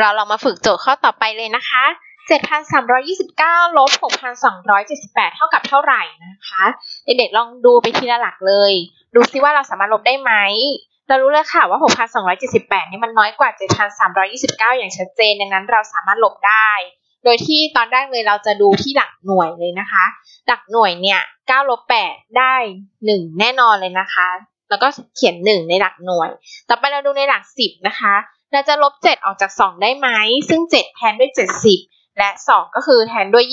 เราลองมาฝึกโจทย์ข้อต่อไปเลยนะคะ 7,329ลบ6,278 เท่ากับเท่าไหร่นะคะ เด็กๆลองดูไปทีละหลักเลย ดูซิว่าเราสามารถลบได้ไหม เรารู้เลยค่ะว่า 6,278 นี่มันน้อยกว่า 7,329 อย่างชัดเจน ดังนั้นเราสามารถลบได้ โดยที่ตอนแรกเลยเราจะดูที่หลักหน่วยเลยนะคะ หลักหน่วยเนี่ย9ลบ8ได้ 1 แน่นอนเลยนะคะ แล้วก็เขียน 1 ในหลักหน่วย ต่อไปเราดูในหลัก 10 นะคะ เราจะลบ 7 ออกจาก 2 ได้ไหม ซึ่ง 7 แทนด้วย 70 และ 2 ก็คือแทนด้วย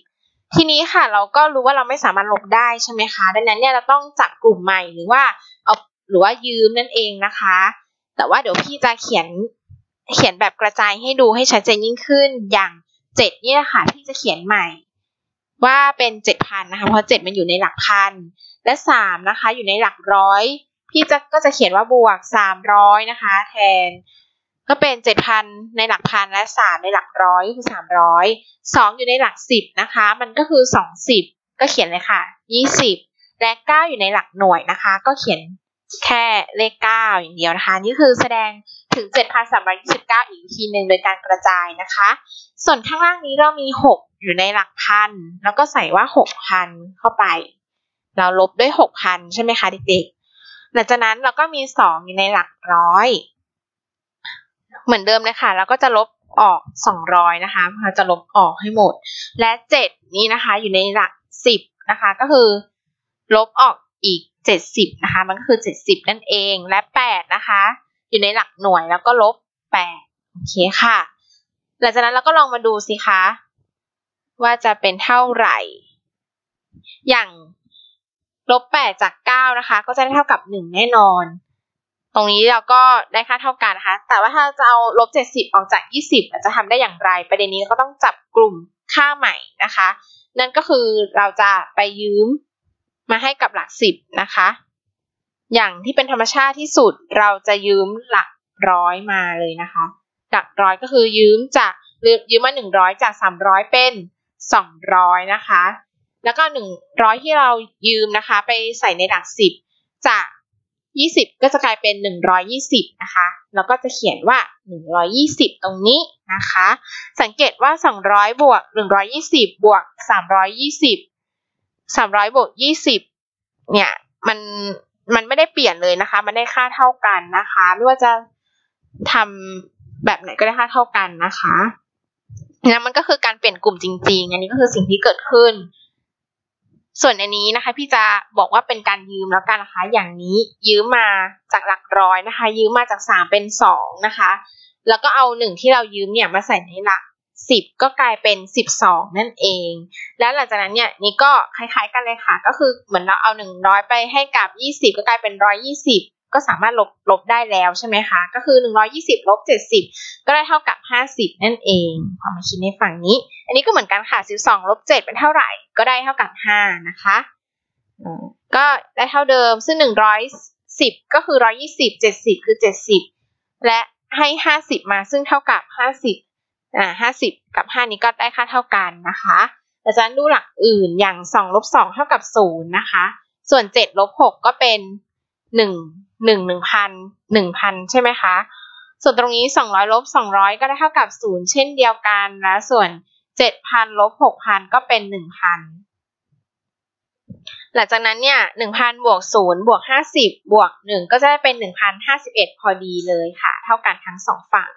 20 ทีนี้ค่ะเราก็รู้ว่าเราไม่สามารถลบได้ใช่ไหมคะ ดังนั้นเนี่ยเราต้องจับกลุ่มใหม่หรือว่าเอาหรือว่ายืมนั่นเองนะคะ แต่ว่าเดี๋ยวพี่จะเขียนเขียนแบบกระจายให้ดูให้ชัดเจนยิ่งขึ้น อย่าง 7 เนี่ยค่ะพี่จะเขียนใหม่ ว่าเป็น 7,000 นะคะ เพราะ 7 มันอยู่ในหลักพัน และ 3 นะคะ อยู่ในหลักร้อย พี่จะก็จะเขียนว่าบวก 300 นะคะ แทน ก็เป็นเจ็ดพันในหลักพันและสามในหลักร้อยคือสามร้อยสองอยู่ในหลักสิบนะคะ มันก็คือสองสิบก็เขียนเลยค่ะยี่สิบและเก้าอยู่ในหลักหน่วยนะคะ ก็เขียนแค่เลขเก้าอย่างเดียวนะคะ นี่คือแสดงถึง 7,329 อีกทีหนึ่งโดยการกระจายนะคะ ส่วนข้างล่างนี้เรามี 6 อยู่ในหลักพัน แล้วก็ใส่ว่า 6,000 เข้าไป เราลบด้วย 6,000 ใช่ไหมคะเด็กๆหลังจากนั้นเราก็มี 2 อยู่ในหลักร้อย เหมือนเดิมเลยค่ะแล้วก็จะลบออก 200 นะคะเราจะลบออกให้หมด และ 7 นี้นะคะอยู่ในหลัก 10 นะคะ ก็คือ ลบออกอีก 70 นะคะ มันก็คือ 70 นั่นเองและ 8 นะคะ อยู่ในหลักหน่วยแล้วก็ลบ 8 โอเคค่ะ หลังจากนั้นเราก็ลองมาดูสิคะ ว่าจะเป็นเท่าไหร่ อย่างลบ 8 จาก 9 นะคะ ก็จะได้เท่ากับ 1 แน่นอน ตรงนี้เราก็ได้ค่าเท่ากันนะคะ แต่ว่าถ้าจะเอาลบ 70 ออกจาก 20 จะทำได้อย่างไร ประเด็นนี้ก็ต้องจับกลุ่มค่าใหม่นะคะ นั่นก็คือเราจะไปยืมมาให้กับหลัก 10 นะคะ อย่างที่เป็นธรรมชาติที่สุดเราจะยืมหลักร้อยมาเลยนะคะ หลักร้อยก็คือยืมจากยืมมา 100 จาก 300 เป็น 200 นะคะ แล้วก็ 100 ที่เรายืมนะคะ ไปใส่ในหลัก 10 จาก 20 ก็จะกลายเป็น 120 นะคะ แล้วก็จะเขียนว่า 120 ตรงนี้นะคะ สังเกตว่า 200 บวก 120 บวก 320 300 บวก 20 เนี่ย มัน มันไม่ได้เปลี่ยนเลยนะคะ มันได้ค่าเท่ากันนะคะ ไม่ว่าจะทำแบบไหนก็ได้ค่าเท่ากันนะคะนี่มันก็คือการเปลี่ยนกลุ่มจริงๆ อันนี้ก็คือสิ่งที่เกิดขึ้น ส่วนอันนี้นะคะ พี่จะบอกว่าเป็นการยืมแล้วกันนะคะ อย่างนี้ยืมมาจากหลักร้อยนะคะ ยืมมาจากสามเป็นสองนะคะ แล้วก็เอาหนึ่งที่เรายืมเนี่ยมาใส่ในหลักสิบก็กลายเป็นสิบสองนั่นเอง แล้วหลังจากนั้นเนี่ยนี่ก็คล้ายๆกันเลยค่ะ ก็คือเหมือนเราเอาหนึ่งร้อยไปให้กับยี่สิบก็กลายเป็นร้อยยี่สิบ ก็สามารถลบลบได้แล้วใช่ไหมคะ ก็คือ120ลบ70ก็ได้เท่ากับ50นั่นเองพอมาคิดในฝั่งนี้ อันนี้ก็เหมือนกันค่ะ12ลบ7เป็นเท่าไหร่ก็ได้เท่ากับ5นะคะก็ได้เท่าเดิมซึ่ง110ก็คือ120 70คือ70และให้50มาซึ่งเท่ากับ50อ่า50กับ5นี้ก็ได้ค่าเท่ากันนะคะแต่จะดูหลักอื่นอย่าง2ลบ2เท่ากับ0นะคะ ส่วน7ลบ6ก็เป็น1 หนึ่งหนึ่งพันหนึ่งพันใช่ไหมคะ ส่วนตรงนี้สองร้อยลบสองร้อยก็ได้เท่ากับศูนย์เช่นเดียวกันแล้วส่วนเจ็ดพันลบหกพันก็เป็นหนึ่งพันหลังจากนั้นเนี่ยหนึ่งพันบวกศูนย์บวกห้าสิบบวกหนึ่งก็จะได้เป็นหนึ่งพันห้าสิบเอ็ดพอดีเลยค่ะ เท่ากันทั้งสองฝั่ง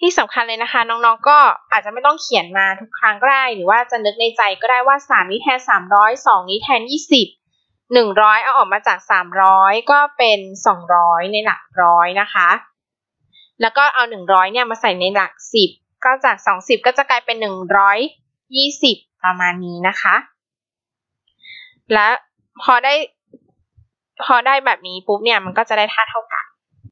ที่สำคัญเลยนะคะ น้องๆก็อาจจะไม่ต้องเขียนมาทุกครั้งก็ได้ หรือว่าจะนึกในใจก็ได้ว่าสามนี้แทนสามร้อยสองนี้แทนยี่สิบ หนึ่งร้อยเอาออกมาจากสามร้อยก็เป็นสองร้อยในหลักร้อยนะคะ แล้วก็เอาหนึ่งร้อยเนี่ยมาใส่ในหลักสิบก็จากสองสิบก็จะกลายเป็นหนึ่งร้อยยี่สิบประมาณนี้นะคะ และพอได้พอได้แบบนี้ปุ๊บเนี่ยมันก็จะได้ท่าเท่ากัน